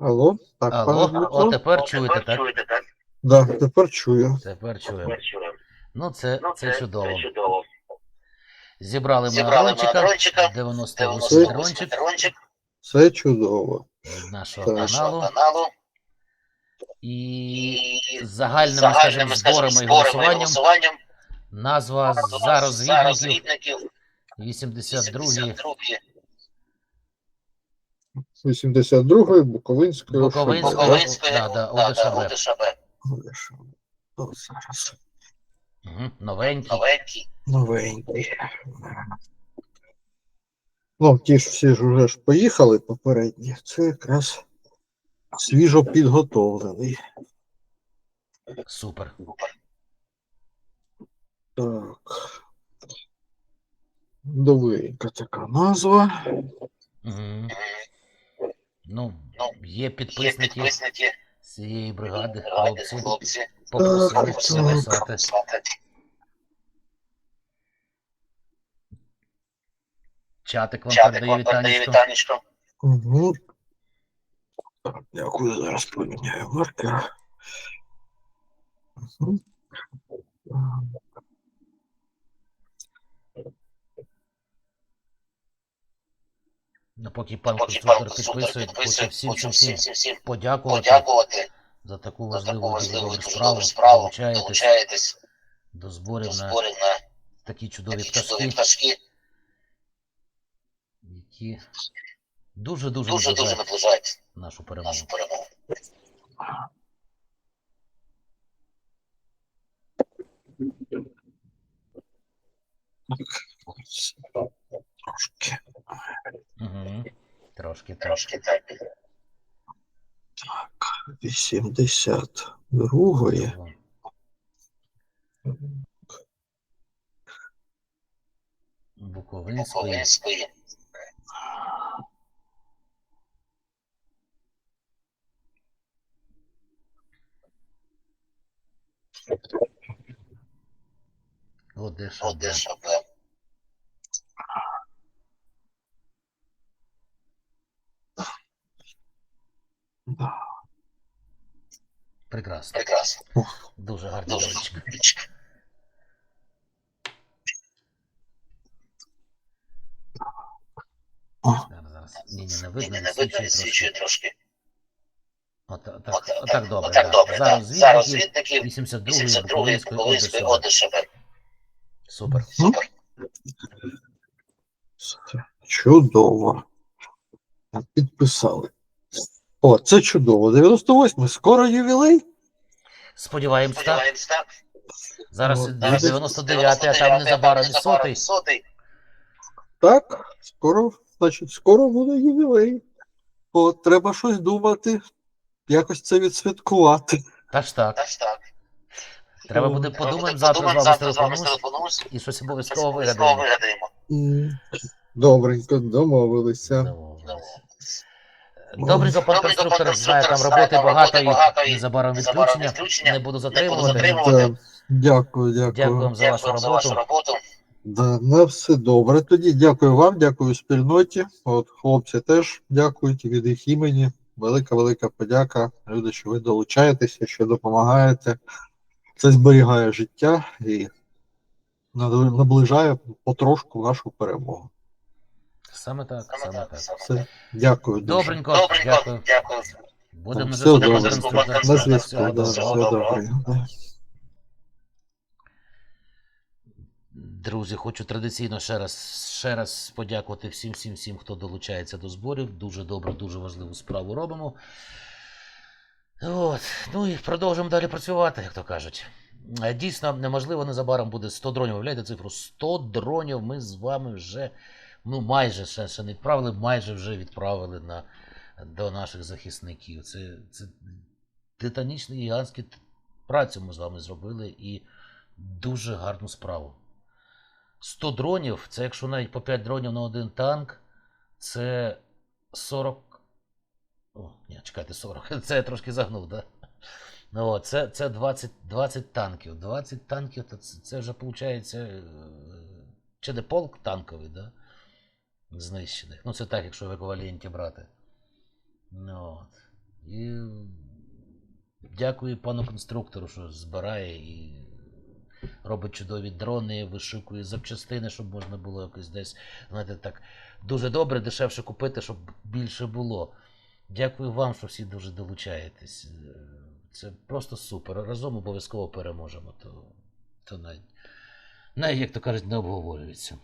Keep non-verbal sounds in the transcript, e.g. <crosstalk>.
Алло? Так, пане Алло, Дмитро? о, тепер чуєте, так? чуєте, так? Да, тепер чую. Тепер чуємо. Тепер чуємо. Ну, це, Ну, це чудово. Це чудово. Зібрали ми Зібрали ми дрончика, дрончика, 98 Це- дрончик дрончик Це чудово. нашого Так. каналу. каналу. І І загальними, скажімо, зборами і голосуванням голосуванням назва за розвідників розвідників 82 82-ї 82-ї Буковинської Буковинської, Буковинської да, да, да, ОДШБ. ОДШБ. ОДШБ. О, зараз. Угу, новенький. Новенький. Новенький. Ну, ті ж всі ж уже ж поїхали попередні. Це якраз свіжо підготовлений. Супер. Так. Довгенька така назва. Угу. Ну, Ну, є Є підписники з цієї бригади, хлопці, хлопці. попросили написати. Чатик вам передає вітанечко. Угу. Дякую, зараз поміняю маркер. Угу. Поки пан конструктор підписує, хочу всім всім всім подякувати за таку важливу дуже важливу справу. справу. Долучаєтесь до зборів на такі чудові пташки, які дуже-дуже наближають нашу перемогу. нашу перемогу. Трошки. Угу. Трошки, так. Так, 82-ї. Чудово. Буковинської. Буковинської. ОДШБ. Прекрасно. Прекрасно. Дуже гарний Дуже дрончик. гарно. Зараз, зараз. Ні, ні, не видно, не відсвічує трошки. трошки. От, так, От- отак добре. Отак да. добре. Зараз да. Зараз звідників звідників 82-ї 82-ї Буковинської. ОДШБ. Супер. Супер. Чудово. Підписали. О, це чудово. 98-й, скоро ювілей. Сподіваємось, так. Сподіваємось, так. Зараз іде 99, а там незабаром і сотий. сотий. Так, скоро, значить, скоро буде ювілей. От, треба щось думати, якось це відсвяткувати. Та ж так. Так ж так. Треба буде Треба подумаємо буде завтра з вами і щось обов'язково вигадаємо. вигадаємо. М, Добренько, домовилися. Домовились. Пан Добренько, конструктор знає, там роботи багато і незабаром відключення. Не буду затримувати. Дякую, дякую. Дякуємо за вашу Дякую за вашу роботу. роботу. Да, на все добре. Тоді дякую вам, дякую спільноті. От хлопці теж дякують від їх імені. Велика, велика подяка. Люди, що ви долучаєтеся, що допомагаєте. Це зберігає життя і наближає потрошку нашу перемогу. Саме так, Саме саме так, так. Все, дякую. дуже. Добренько, Добренько, дякую. дякую. Будемо Все добре. На зв'язку, да, все добре. Друзі, хочу традиційно ще раз, ще раз подякувати всім, всім, всім, хто долучається до зборів. Дуже добре, дуже важливу справу робимо. От. Ну і продовжимо далі працювати, як то кажуть. Е, Дійсно, неможливо, незабаром буде 100 дронів. Уявляєте цифру? 100 дронів ми з вами вже, ну майже ще, ще не відправили, майже вже відправили на, до наших захисників. Це, це титанічний гігантський працю ми з вами зробили і дуже гарну справу. 100 дронів, це якщо навіть по 5 дронів на один танк, це 40. О, ні, чекайте, 40. <laughs> Це я трошки загнув, да? Ну, це, це 20, 20 танків. 20 танків, це, це вже виходить. Чи не полк танковий, да? Знищених. Ну, це так, якщо в еквіваленті брати. Ну, от. І дякую пану конструктору, що збирає і робить чудові дрони, вишукує запчастини, щоб можна було якось десь, знаєте, так дуже добре, дешевше купити, щоб більше було. Дякую вам, що всі дуже долучаєтесь. Це просто супер. Разом обов'язково переможемо. То, то навіть, навіть, як то кажуть, не обговорюється.